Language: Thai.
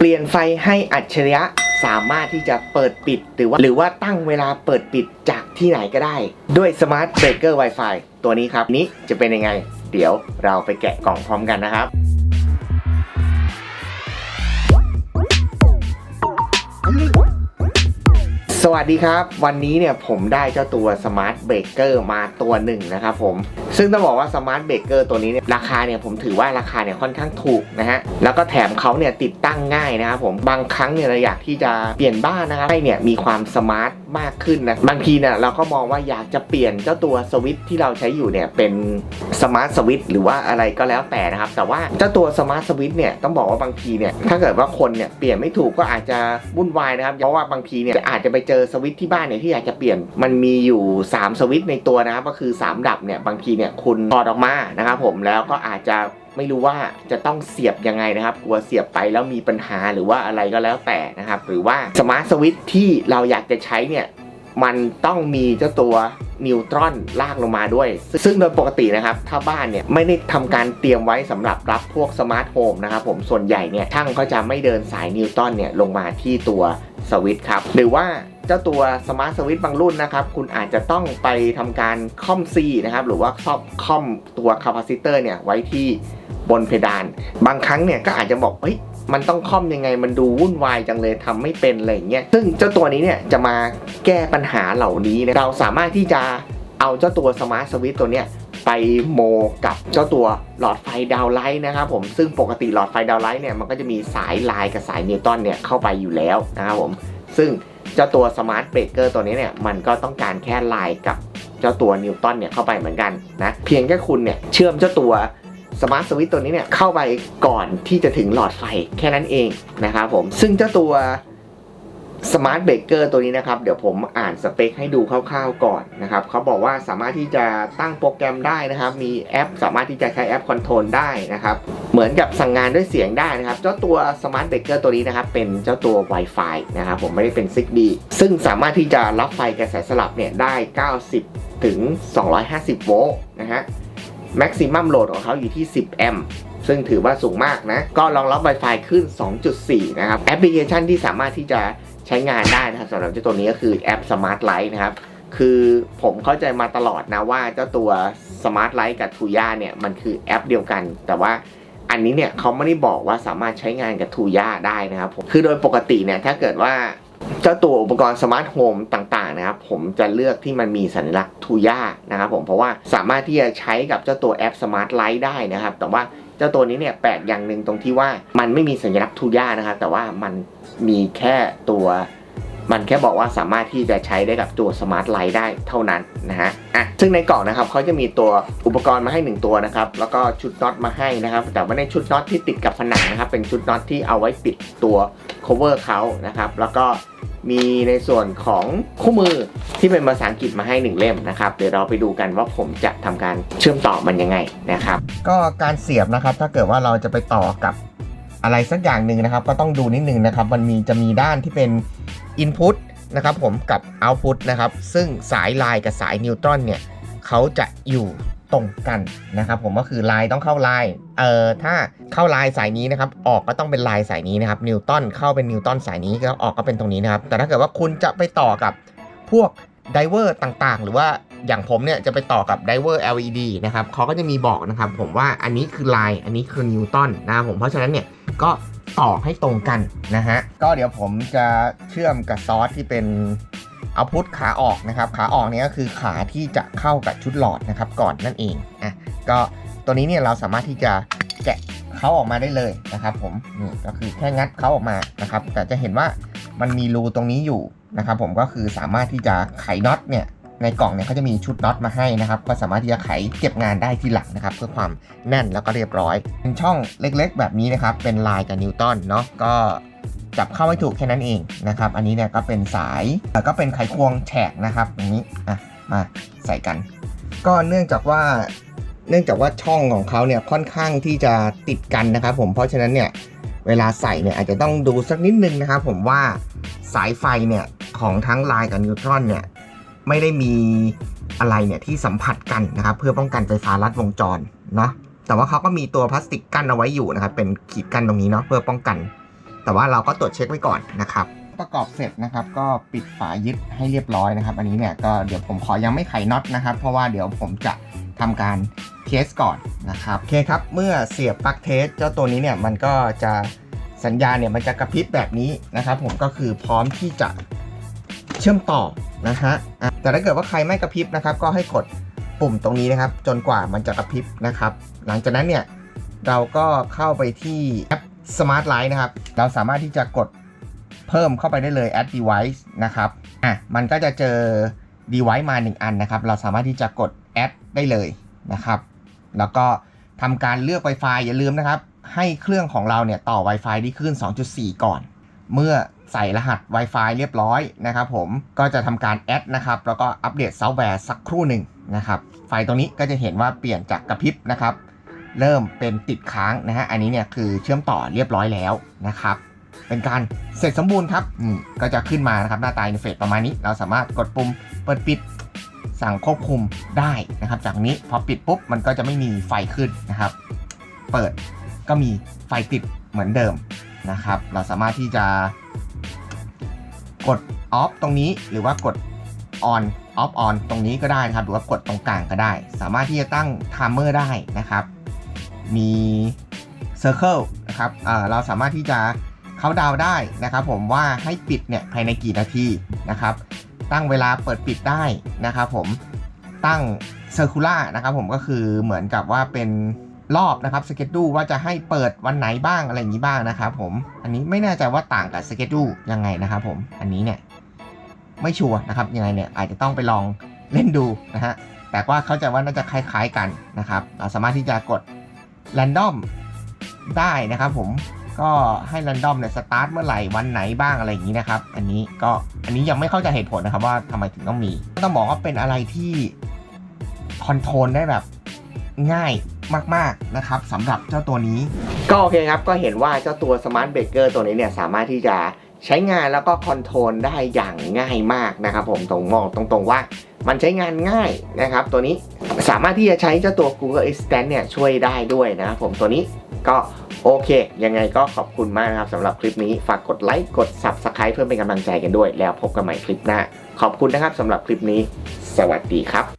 เปลี่ยนไฟให้อัจฉริยะสามารถที่จะเปิดปิดหรือว่าหรือว่าตั้งเวลาเปิดปิดจากที่ไหนก็ได้ ด้วยสมาร์ทเบรกเกอร์ Wi-Fi ตัวนี้ครับนี้จะเป็นยังไง เดี๋ยวเราไปแกะกล่องพร้อมกันนะครับสวัสดีครับ วันนี้เนี่ยผมได้เจ้าตัวสมาร์ทเบรกเกอร์มาตัวหนึ่งนะครับผมซึ่งต้องบอกว่าสมาร์ทเบรกเกอร์ตัวนี้เนี่ยราคาเนี่ยผมถือว่าราคาเนี่ยค่อนข้างถูกนะฮะ แล้วก็แถมเขาเนี่ยติดตั้งง่ายนะครับผมบางครั้งเนี่ยเราอยากที่จะเปลี่ยนบ้านนะครับให้เนี่ยมีความสมาร์ทมากขึ้นนะบางทีเนี่ยเราก็มองว่าอยากจะเปลี่ยนเจ้าตัวสวิตช์ที่เราใช้อยู่เนี่ยเป็นสมาร์ทสวิตช์หรือว่าอะไรก็แล้วแต่นะครับ แต่ว่าเจ้าตัวสมาร์ทสวิตช์เนี่ยต้องบอกว่าบางทีเนี่ยถ้าเกิดว่าคนเนี่ยเปลี่ยนไม่ถูกก็อาจจะวุ่นวายนะครับเพราะว่าบางทีเนี่ยอาจจะไปเจอสวิตช์ที่บ้านเนี่ยที่อยากจะเปลี่ยนมันมีอยู่ 3 สวิตช์ในตัวนะครับก็คือ 3 ดับเนี่ยบางทีเนี่ยคุณถอดออกมานะครับผมแล้วก็อาจจะไม่รู้ว่าจะต้องเสียบยังไงนะครับ กลัวเสียบไปแล้วมีปัญหาหรือว่าอะไรก็แล้วแต่นะครับ หรือว่าสมาร์ทสวิตที่เราอยากจะใช้เนี่ย มันต้องมีเจ้าตัว นิวตรอนลากลงมาด้วย ซึ่งโดยปกตินะครับ ถ้าบ้านเนี่ยไม่ได้ทำการเตรียมไว้สำหรับรับพวกสมาร์ทโฮมนะครับผมส่วนใหญ่เนี่ยช่างก็จะไม่เดินสายนิวตันเนี่ยลงมาที่ตัวสวิตช์ครับ หรือว่าเจ้าตัวสมาร์ทสวิตช์บางรุ่นนะครับ คุณอาจจะต้องไปทำการคอมซีนะครับ หรือว่าครอบคอมตัวคาปาซิเตอร์เนี่ยไว้ที่บนเพดาน บางครั้งเนี่ยก็อาจจะบอกเฮ้ย มันต้องค่อมยังไงมันดูวุ่นวายจังเลยทำไม่เป็นอะไรอย่างเงี้ยซึ่งเจ้าตัวนี้เนี่ยจะมาแก้ปัญหาเหล่านี้นะเราสามารถที่จะเอาเจ้าตัวสมาร์ทสวิตตัวเนี้ยไปโมกับเจ้าตัวหลอดไฟดาวไลท์นะครับผมซึ่งปกติหลอดไฟดาวไลท์เนี่ยมันก็จะมีสายลายกับสายนิวตันเนี่ยเข้าไปอยู่แล้วนะครับผมซึ่งเจ้าตัวสมาร์ทเบรกเกอร์ตัวนี้เนี่ยมันก็ต้องการแค่ลายกับเจ้าตัวนิวตันเนี่ยเข้าไปเหมือนกันนะเพียงแค่คุณเนี่ยเชื่อมเจ้าตัว สมาร์ทสวิตตัวนี้เนี่ยเข้าไปก่อนที่จะถึงหลอดไฟแค่นั้นเองนะครับผมซึ่งเจ้าตัวสมาร์ทเบรกเกอร์ตัวนี้นะครับ เดี๋ยวผมอ่านสเปคให้ดูคร่าวๆก่อนนะครับเขาบอกว่าสามารถที่จะตั้งโปรแกรมได้นะครับ มีแอป สามารถที่จะใช้แอปคอนโทรลได้นะครับ เหมือนกับสั่งงานด้วยเสียงได้นะครับ เจ้าตัวสมาร์ทเบรกเกอร์ตัวนี้นะครับ เป็นเจ้าตัว Wi-Fi นะครับ ผมไม่ได้เป็น 6D ซึ่งสามารถที่จะรับไฟกระแสสลับเนี่ยได้ 90 ถึง 250 โวลต์นะฮะ แม็กซิมัมโหลดของเขาอยู่ที่ 10 แอมป์ซึ่งถือว่าสูงมากนะ ก็รองรับ Wi-Fi ขึ้น 2.4 นะครับ แอปพลิเคชันที่สามารถที่จะใช้งานได้นะครับสำหรับเจ้าตัวนี้ก็คือแอป Smart Light นะครับ คือผมเข้าใจมาตลอดนะว่าเจ้าตัว Smart Light กับ t ูย่าเนี่ยมันคือแอปเดียวกัน แต่ว่าอันนี้เนี่ยเขาไม่ได้บอกว่าสามารถใช้งานกับ t ูย่าได้นะครับผมคือโดยปกติเนี่ยถ้าเกิดว่า เจ้าตัวอุปกรณ์สมาร์ทโฮมต่างๆนะครับผมจะเลือกที่มันมีสัญลักษณ์ทูย่านะครับผมเพราะว่าสามารถที่จะใช้กับเจ้าตัวแอป Smart Light ได้นะครับ แต่ว่าเจ้าตัวนี้เนี่ยแปลกอย่างหนึ่งตรงที่ว่ามันไม่มีสัญลักษณ์ทูย่านะครับแต่ว่ามันมีแค่ตัว มันแค่บอกว่าสามารถที่จะใช้ได้กับตัว Smart Light ได้เท่านั้นนะฮะอะซึ่งในกล่องนะครับเขาจะมีตัวอุปกรณ์มาให้ 1 ตัวนะครับแล้วก็ชุดน็อตมาให้นะครับ แต่ว่าในชุดน็อตที่ติดกับผนังนะครับเป็นชุดน็อตที่เอาไว้ปิดตัว cover เขานะครับแล้วก็ มีในส่วนของคู่มือที่เป็นภาษาอังกฤษมาให้1เล่มนะครับ เดี๋ยวเราไปดูกันว่าผมจะทำการเชื่อมต่อมันยังไงนะครับ ก็การเสียบนะครับ ถ้าเกิดว่าเราจะไปต่อกับอะไรสักอย่างหนึ่งนะครับ ก็ต้องดูนิดนึงนะครับ มันมีจะมีด้านที่เป็น Input นะครับผมกับ Output นะครับ ซึ่งสายลายกับสายนิวตรอนเนี่ยเขาจะอยู่ ตรงกันนะครับผมก็คือลายต้องเข้าลายเอ่อถ้าเข้าลายสายนี้นะครับออกก็ต้องเป็นลายสายนี้นะครับนิวตันเข้าเป็นนิวตันสายนี้ก็ออกก็เป็นตรงนี้นะครับแต่ถ้าเกิดว่าคุณจะไปต่อกับพวกไดเวอร์ต่างๆ หรือว่าอย่างผมเนี่ยจะไปต่อกับไดเวอร์ LED นะครับเขาก็จะมีบอกนะครับผมว่าอันนี้คือลายอันนี้คือนิวตันนะครับผมเพราะฉะนั้นเนี่ยก็ต่อให้ตรงกันนะฮะก็เดี๋ยวผมจะเชื่อมกับซอสที่เป็น เอาพุทขาออกนะครับ ขาออกเนี่ยก็คือขาที่จะเข้ากับชุดหลอดนะครับ ก่อนนั่นเองอะก็ตัวนี้เนี่ยเราสามารถที่จะแกะเขาออกมาได้เลยนะครับ ผมนี่ก็คือแค่งัดเขาออกมานะครับ แต่จะเห็นว่ามันมีรูตรงนี้อยู่นะครับ ผมก็คือสามารถที่จะไขน็อตเนี่ยในกล่องเนี่ยเขาจะมีชุดน็อตมาให้นะครับ ก็สามารถที่จะไขเก็บงานได้ทีหลังนะครับ เพื่อความแน่นแล้วก็เรียบร้อยเป็นช่องเล็กๆ แบบนี้นะครับ เป็นลายกับนิวตันเนาะก็ จับเข้าให้ถูกแค่นั้นเองนะครับ อันนี้เนี่ยก็เป็นสายแล้วก็เป็นไขควงแฉกนะครับอย่างนี้อะมาใส่กัน ก็เนื่องจากว่าเนื่องจากว่าช่องของเขาเนี่ยค่อนข้างที่จะติดกันนะครับ ผมเพราะฉะนั้นเนี่ยเวลาใส่เนี่ยอาจจะต้องดูสักนิดนึงนะครับ ผมว่าสายไฟเนี่ยของทั้งไลน์กับนิวตรอนเนี่ยไม่ได้มีอะไรเนี่ยที่สัมผัสกันนะครับ เพื่อป้องกันไฟฟ้าลัดวงจรเนาะแต่ว่าเขาก็มีตัวพลาสติกกั้นเอาไว้อยู่นะครับ เป็นขีดกั้นตรงนี้เนาะเพื่อป้องกัน แต่ว่าเราก็ตรวจเช็คไว้ก่อนนะครับ ประกอบเสร็จนะครับ ก็ปิดฝายึดให้เรียบร้อยนะครับ อันนี้เนี่ยก็เดี๋ยวผมขอยังไม่ไขน็อตนะครับ เพราะว่าเดี๋ยวผมจะทำการเทสก่อนนะครับโอเคครับ เมื่อเสียบปลั๊กเทสเจ้าตัวนี้เนี่ยมันก็จะสัญญาณเนี่ยมันจะกระพริบแบบนี้นะครับ ผมก็คือพร้อมที่จะเชื่อมต่อนะฮะอะแต่ถ้าเกิดว่าใครไม่กระพริบนะครับ ก็ให้กดปุ่มตรงนี้นะครับ จนกว่ามันจะกระพริบนะครับ หลังจากนั้นเนี่ยเราก็เข้าไปที่แอป Smart Light นะครับ เราสามารถที่จะกดเพิ่มเข้าไปได้เลย add device นะครับอะมันก็จะเจอ device มา 1 อันนะครับ เราสามารถที่จะกด add ได้เลยนะครับ แล้วก็ทำการเลือก Wi-Fi อย่าลืมนะครับ ให้เครื่องของเราเนี่ยต่อ Wi-Fi ที่ขึ้น2.4 ก่อน เมื่อใส่รหัส Wi-Fi เรียบร้อยนะครับผมก็จะทำการแอดนะครับแล้วก็อัปเดตซอฟต์แวร์สักครู่หนึ่งนะครับไฟตรงนี้ก็จะเห็นว่าเปลี่ยนจากกระพริบนะครับ เริ่มเป็นติดค้างนะฮะ อันนี้เนี่ยคือเชื่อมต่อเรียบร้อยแล้วนะครับ เป็นการเสร็จสมบูรณ์ครับนี่ก็จะขึ้นมานะครับหน้าตาอินเฟซประมาณนี้ เราสามารถกดปุ่มเปิดปิดสั่งควบคุมได้นะครับ จากนี้พอปิดปุ๊บมันก็จะไม่มีไฟขึ้นนะครับ เปิดก็มีไฟติดเหมือนเดิมนะครับ เราสามารถที่จะกด off ตรงนี้หรือว่ากด on off on ตรงนี้ก็ได้นะครับ หรือว่ากดตรงกลางก็ได้ สามารถที่จะตั้ง timer ได้นะครับ มี circle นะครับอ่าเราสามารถที่จะเขาดาวได้นะครับ ผมว่าให้ปิดเนี่ยภายในกี่นาทีนะครับ ตั้งเวลาเปิดปิดได้นะครับผมตั้ง circular นะครับผมก็คือเหมือนกับว่าเป็นรอบนะครับสเกจดูว่าจะให้เปิดวันไหนบ้างอะไรอย่างนี้บ้างนะครับผมอันนี้ไม่แน่ใจว่าต่างกับสเกจดูยังไงนะครับผมอันนี้เนี่ยไม่ชัวร์นะครับยังไงเนี่ยอาจจะต้องไปลองเล่นดูนะฮะแต่ว่าเข้าใจว่าน่าจะคล้าย ๆกันนะครับ เราสามารถที่จะกด Random ได้นะครับผมก็ให้ Random เนี่ยสตาร์ทเมื่อไหร่วันไหนบ้างอะไรอย่างนี้นะครับ อันนี้ก็อันนี้ยังไม่เข้าใจเหตุผลนะครับว่าทำไมถึงต้องมีต้องบอกว่าเป็นอะไรที่คอนโทรลได้แบบง่ายมาก ๆ นะครับสำหรับเจ้าตัวนี้ ก็โอเคครับ ก็เห็นว่าเจ้าตัว Smart Breaker ตัวนี้เนี่ยสามารถที่จะใช้งานแล้วก็คอนโทรลได้อย่างง่ายมากนะครับผมตรงมองตรงๆว่า มันใช้งานง่ายนะครับ ตัวนี้ สามารถที่จะใช้เจ้าตัว Google Assistant เนี่ยช่วยได้ด้วยนะครับผมตัวนี้ก็โอเค ยังไงก็ขอบคุณมากนะครับสำหรับคลิปนี้ฝากกดไลค์กด Subscribe เพื่อเป็นกำลังใจกันด้วย แล้วพบกันใหม่คลิปหน้า ขอบคุณนะครับสำหรับคลิปนี้ สวัสดีครับ